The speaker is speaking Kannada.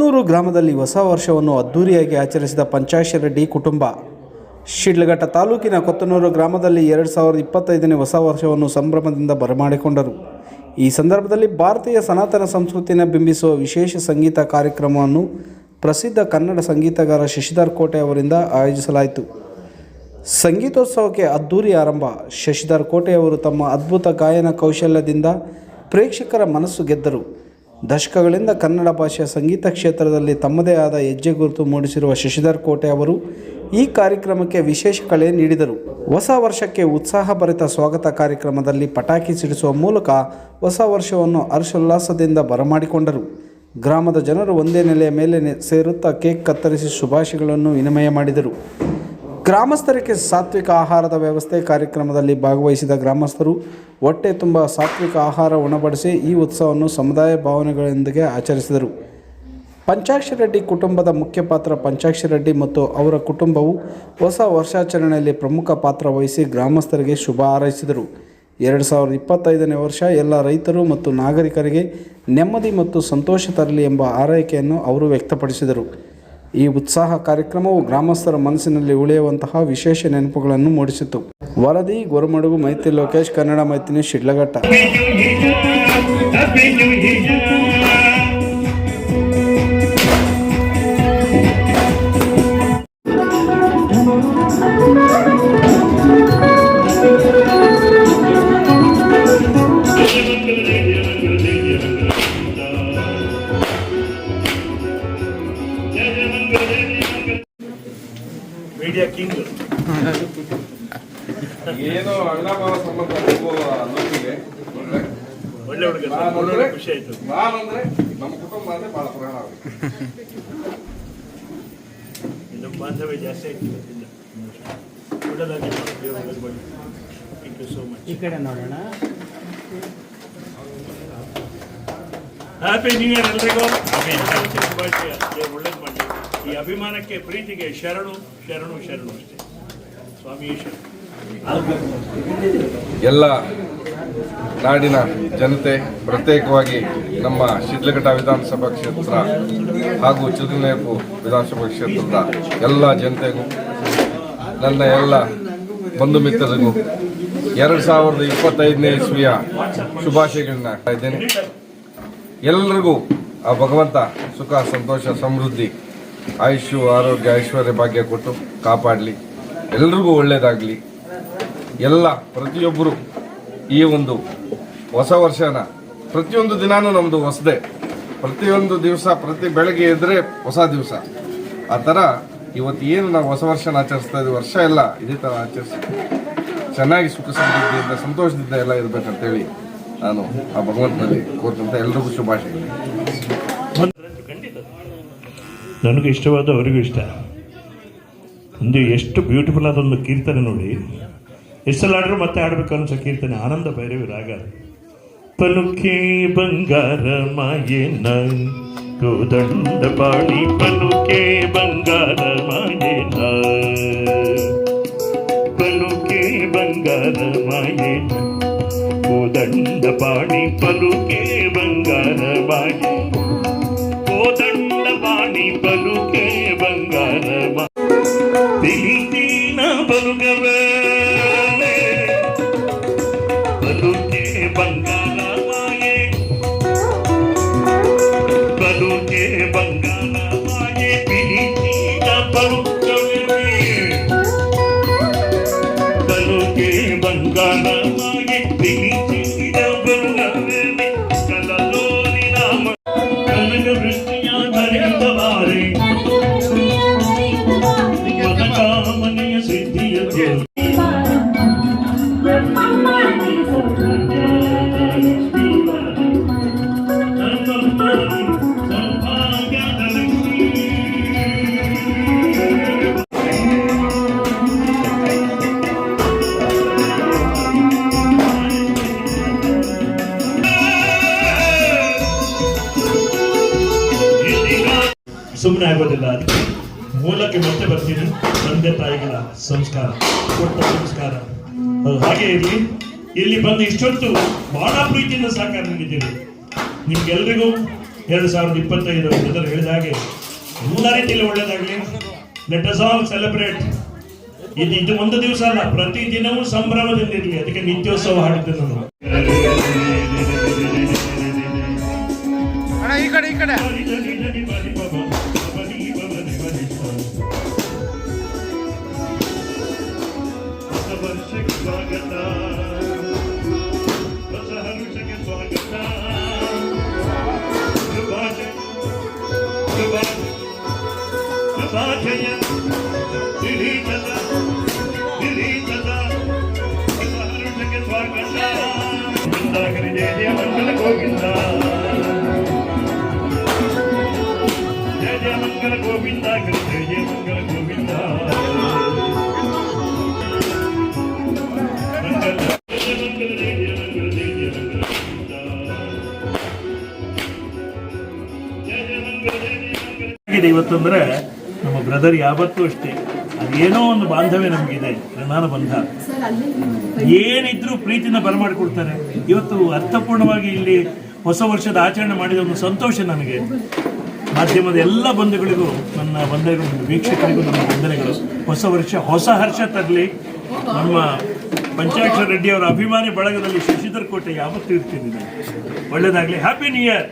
ಕೊತ್ನೂರು ಗ್ರಾಮದಲ್ಲಿ ಹೊಸ ವರ್ಷವನ್ನು ಅದ್ದೂರಿಯಾಗಿ ಆಚರಿಸಿದ ಪಂಚಾಶಿ ರೆಡ್ಡಿ ಕುಟುಂಬ. ಶಿಡ್ಲಘಟ್ಟ ತಾಲೂಕಿನ ಕೊತ್ತನೂರು ಗ್ರಾಮದಲ್ಲಿ ಎರಡು ಸಾವಿರದ ಇಪ್ಪತ್ತೈದನೇ ಹೊಸ ವರ್ಷವನ್ನು ಸಂಭ್ರಮದಿಂದ ಬರಮಾಡಿಕೊಂಡರು. ಈ ಸಂದರ್ಭದಲ್ಲಿ ಭಾರತೀಯ ಸನಾತನ ಸಂಸ್ಕೃತಿಯನ್ನು ಬಿಂಬಿಸುವ ವಿಶೇಷ ಸಂಗೀತ ಕಾರ್ಯಕ್ರಮವನ್ನು ಪ್ರಸಿದ್ಧ ಕನ್ನಡ ಸಂಗೀತಗಾರ ಶಶಿಧರ್ ಕೋಟೆ ಅವರಿಂದ ಆಯೋಜಿಸಲಾಯಿತು. ಸಂಗೀತೋತ್ಸವಕ್ಕೆ ಅದ್ದೂರಿ ಆರಂಭ. ಶಶಿಧರ್ ಕೋಟೆಯವರು ತಮ್ಮ ಅದ್ಭುತ ಗಾಯನ ಕೌಶಲ್ಯದಿಂದ ಪ್ರೇಕ್ಷಕರ ಮನಸ್ಸು ಗೆದ್ದರು. ದಶಕಗಳಿಂದ ಕನ್ನಡ ಭಾಷೆಯ ಸಂಗೀತ ಕ್ಷೇತ್ರದಲ್ಲಿ ತಮ್ಮದೇ ಆದ ಹೆಜ್ಜೆ ಗುರುತು ಮೂಡಿಸಿರುವ ಶಶಿಧರ್ ಕೋಟೆ ಅವರು ಈ ಕಾರ್ಯಕ್ರಮಕ್ಕೆ ವಿಶೇಷ ಕಳೆ ನೀಡಿದರು. ಹೊಸ ವರ್ಷಕ್ಕೆ ಉತ್ಸಾಹಭರಿತ ಸ್ವಾಗತ ಕಾರ್ಯಕ್ರಮದಲ್ಲಿ ಪಟಾಕಿ ಸಿಡಿಸುವ ಮೂಲಕ ಹೊಸ ವರ್ಷವನ್ನು ಹರ್ಷೋಲ್ಲಾಸದಿಂದ ಬರಮಾಡಿಕೊಂಡರು. ಗ್ರಾಮದ ಜನರು ಒಂದೇ ನೆಲೆಯ ಮೇಲೆ ಸೇರುತ್ತಾ ಕೇಕ್ ಕತ್ತರಿಸಿ ಶುಭಾಶಯಗಳನ್ನು ವಿನಿಮಯ ಮಾಡಿದರು. ಗ್ರಾಮಸ್ಥರಿಗೆ ಸಾತ್ವಿಕ ಆಹಾರದ ವ್ಯವಸ್ಥೆ ಕಾರ್ಯಕ್ರಮದಲ್ಲಿ ಭಾಗವಹಿಸಿದ ಗ್ರಾಮಸ್ಥರು ಹೊಟ್ಟೆ ತುಂಬ ಸಾತ್ವಿಕ ಆಹಾರ ಉಣಬಡಿಸಿ ಈ ಉತ್ಸವವನ್ನು ಸಮುದಾಯ ಭಾವನೆಗಳೊಂದಿಗೆ ಆಚರಿಸಿದರು. ಪಂಚಾಕ್ಷಿ ರೆಡ್ಡಿ ಕುಟುಂಬದ ಮುಖ್ಯ ಪಾತ್ರ ಪಂಚಾಕ್ಷಿ ರೆಡ್ಡಿ ಮತ್ತು ಅವರ ಕುಟುಂಬವು ಹೊಸ ವರ್ಷಾಚರಣೆಯಲ್ಲಿ ಪ್ರಮುಖ ಪಾತ್ರ ವಹಿಸಿ ಗ್ರಾಮಸ್ಥರಿಗೆ ಶುಭ ಹಾರೈಸಿದರು. ಎರಡು ಸಾವಿರದ ಇಪ್ಪತ್ತೈದನೇ ವರ್ಷ ಎಲ್ಲ ರೈತರು ಮತ್ತು ನಾಗರಿಕರಿಗೆ ನೆಮ್ಮದಿ ಮತ್ತು ಸಂತೋಷ ತರಲಿ ಎಂಬ ಆರೈಕೆಯನ್ನು ಅವರು ವ್ಯಕ್ತಪಡಿಸಿದರು. ಈ ಉತ್ಸಾಹ ಕಾರ್ಯಕ್ರಮವು ಗ್ರಾಮಸ್ಥರ ಮನಸ್ಸಿನಲ್ಲಿ ಉಳಿಯುವಂತಹ ವಿಶೇಷ ನೆನಪುಗಳನ್ನು ಮೂಡಿಸಿತು. ವರದಿ, ಗೊರಮಡುಗು, ಮೈತ್ರಿ ಲೋಕೇಶ್, ಕನ್ನಡ ಮೈತ್ರಿ, ಶಿಡ್ಲಘಟ್ಟ. ಏನೋ ಅಣ್ಣ ಮಾವ ಸಂಬಂಧ ಒಳ್ಳೆ ಒಳ್ಳೆ ಹುಡುಗ. ನಾನು ಅಂದ್ರೆ ಖುಷಿ ಆಯ್ತು. ನಾನಂದ್ರೆ ನಮ್ಮ ಕುಟುಂಬ ಅಂದ್ರೆ ಬಹಳ ಪ್ರಾಣ. ನಮ್ಮ ಬಾಂಧವ್ಯ ಜಾಸ್ತಿ ಥ್ಯಾಂಕ್ ಯು ಸೋ ಮಚ್ ಈ ಕಡೆ ನೋಡೋಣ. ಹ್ಯಾಪಿ ನ್ಯೂ ಇಯರ್ ಎಲ್ರಿಗೂ. ಒಳ್ಳೇದು ಮಾಡಿ ಈ ಅಭಿಮಾನಕ್ಕೆ ಪ್ರೀತಿಗೆ ಶರಣು ಶರಣು ಶರಣು ಅಷ್ಟೇ. ಸ್ವಾಮಿ ಶರಣು. ಎಲ್ಲ ನಾಡಿನ ಜನತೆ ಪ್ರತ್ಯೇಕವಾಗಿ ನಮ್ಮ ಶಿಡ್ಲಘಟ್ಟ ವಿಧಾನಸಭಾ ಕ್ಷೇತ್ರ ಹಾಗೂ ಚಿಲ್ಕನೇರ್ಪು ವಿಧಾನಸಭಾ ಕ್ಷೇತ್ರದ ಎಲ್ಲ ಜನತೆಗೂ, ನನ್ನ ಎಲ್ಲ ಬಂಧು ಮಿತ್ರರಿಗೂ ಎರಡು ಸಾವಿರದ ಇಪ್ಪತ್ತೈದನೇ ಇಸ್ವಿಯ ಶುಭಾಶಯಗಳನ್ನ ಇದ್ದೇನೆ. ಎಲ್ಲರಿಗೂ ಆ ಭಗವಂತ ಸುಖ, ಸಂತೋಷ, ಸಮೃದ್ಧಿ, ಆಯುಷ್ಯು, ಆರೋಗ್ಯ, ಐಶ್ವರ್ಯ ಭಾಗ್ಯ ಕೊಟ್ಟು ಕಾಪಾಡಲಿ. ಎಲ್ರಿಗೂ ಒಳ್ಳೆಯದಾಗಲಿ ಎಲ್ಲ ಪ್ರತಿಯೊಬ್ಬರು ಈ ಒಂದು ಹೊಸ ವರ್ಷನ ಪ್ರತಿಯೊಂದು ದಿನಾನೂ ನಮ್ಮದು ಹೊಸದೇ. ಪ್ರತಿಯೊಂದು ದಿವಸ, ಪ್ರತಿ ಬೆಳಗ್ಗೆ ಇದ್ರೆ ಹೊಸ ದಿವಸ. ಆ ಥರ ಇವತ್ತು ಏನು ನಾವು ಹೊಸ ವರ್ಷನ ಆಚರಿಸ್ತಾ ಇದ್ದೀವಿ, ವರ್ಷ ಎಲ್ಲ ಇದೇ ಥರ ಆಚರಿಸಿ. ಚೆನ್ನಾಗಿ ಸುಖ ಸಮೃದ್ಧಿಯಿಂದ, ಸಂತೋಷದಿಂದ ಎಲ್ಲ ಇರಬೇಕಂತೇಳಿ ನಾನು ಆ ಭಗವಂತನಲ್ಲಿ ಕೋರ್ತಂತ ಎಲ್ರಿಗೂ ಶುಭಾಶಯಗಳು. ನನಗೂ ಇಷ್ಟವಾದ ಅವರಿಗೂ ಇಷ್ಟ. ಒಂದು ಎಷ್ಟು ಬ್ಯೂಟಿಫುಲ್ ಆದ ಒಂದು ಕೀರ್ತನೆ ನೋಡಿ. ಎಷ್ಟೆಲ್ಲ ಆಡ್ರು ಮತ್ತೆ ಆಡ್ಬೇಕು ಅನ್ಸೋ ಕೀರ್ತನೆ ಆನಂದ ಭೈರವಿ ರಾಗ ಪಲುಕೆ ಬಂಗಾರ ಮಾಯೇನ ಕೋದಂಡ ಬಾಳಿ ಪಲುಕೆ ಬಂಗಾರ ಮಾಯೇನ ಪಲುಕೆ ಬಂಗಾರ ಮಾಯೇನ ಕೋದಂಡ ಬಾಳಿ ಪಲುಕೆ ಬಂಗಾರ ಮಾಯೇನ ಕೋದಂಡ ಬಾಣಿ ಬಲುಕೆ ಸುಮ್ಮನೆ ಆಗೋದಿಲ್ಲ ಅದಕ್ಕೆ ಮೂಲಕ್ಕೆ ಮತ್ತೆ ಬರ್ತೀನಿ ತಂದೆ ತಾಯಿಗಳ ಸಂಸ್ಕಾರ ಕೊಟ್ಟ ಸಂಸ್ಕಾರ ಅದು ಹಾಗೆ ಇರಲಿ ಇಲ್ಲಿ ಬಂದು ಇಷ್ಟೊತ್ತು ಬಹಳ ಪ್ರೀತಿಯಿಂದ ಸಹಕಾರ ನೀಡಿದ್ದೀರಿ ನಿಮ್ಗೆಲ್ರಿಗೂ ಎರಡು ಸಾವಿರದ ಇಪ್ಪತ್ತೈದು ಹೇಳಿದ ಹಾಗೆ ಎಲ್ಲ ರೀತಿಯಲ್ಲಿ ಒಳ್ಳೇದಾಗಲಿ ಲೆಟ್ ಅಸ್ ಆಲ್ ಸೆಲೆಬ್ರೇಟ್ ಇದು ಇದು ಒಂದು ದಿವಸ ಅಲ್ಲ ಪ್ರತಿ ದಿನವೂ ಸಂಭ್ರಮದಿಂದ ಇರಲಿ ಅದಕ್ಕೆ ನಿತ್ಯೋತ್ಸವ ಹಾಡಿದ್ದೆ ನಾನು ಈ ಕಡೆ ಈ ಕಡೆ ಶುಭಾಶಯ ಕಿರೀಟದ ಬ್ರದರ್ ಯಾವತ್ತೂ ಅಷ್ಟೇ. ಅದೇನೋ ಒಂದು ಬಾಂಧವ್ಯ ನಮಗಿದೆ ಋಣಾನ ಬಂಧ. ಏನಿದ್ರು ಪ್ರೀತಿನ ಬರಮಾಡಿಕೊಡ್ತಾರೆ ಇವತ್ತು ಅರ್ಥಪೂರ್ಣವಾಗಿ ಇಲ್ಲಿ ಹೊಸ ವರ್ಷದ ಆಚರಣೆ ಮಾಡಿದ ಒಂದು ಸಂತೋಷ ನನಗೆ. ಮಾಧ್ಯಮದ ಎಲ್ಲ ಬಂಧುಗಳಿಗೂ ನನ್ನ ಬಂಧುಗಳು ನನ್ನ ವೀಕ್ಷಕರಿಗೂ ನನ್ನ ವಂದನೆಗಳು ಹೊಸ ವರ್ಷ ಹೊಸ ಹರ್ಷ ತರಲಿ. ನಮ್ಮ ಪಂಚಾಕ್ಷರ ರೆಡ್ಡಿ ಅವರ ಅಭಿಮಾನಿ ಬಳಗದಲ್ಲಿ ಶಶಿಧರ್ ಕೋಟೆ ಯಾವತ್ತೂ ಇರ್ತೀನಿ ನಾನು. ಒಳ್ಳೇದಾಗ್ಲಿ ಹ್ಯಾಪಿ ನ್ಯೂ ಇಯರ್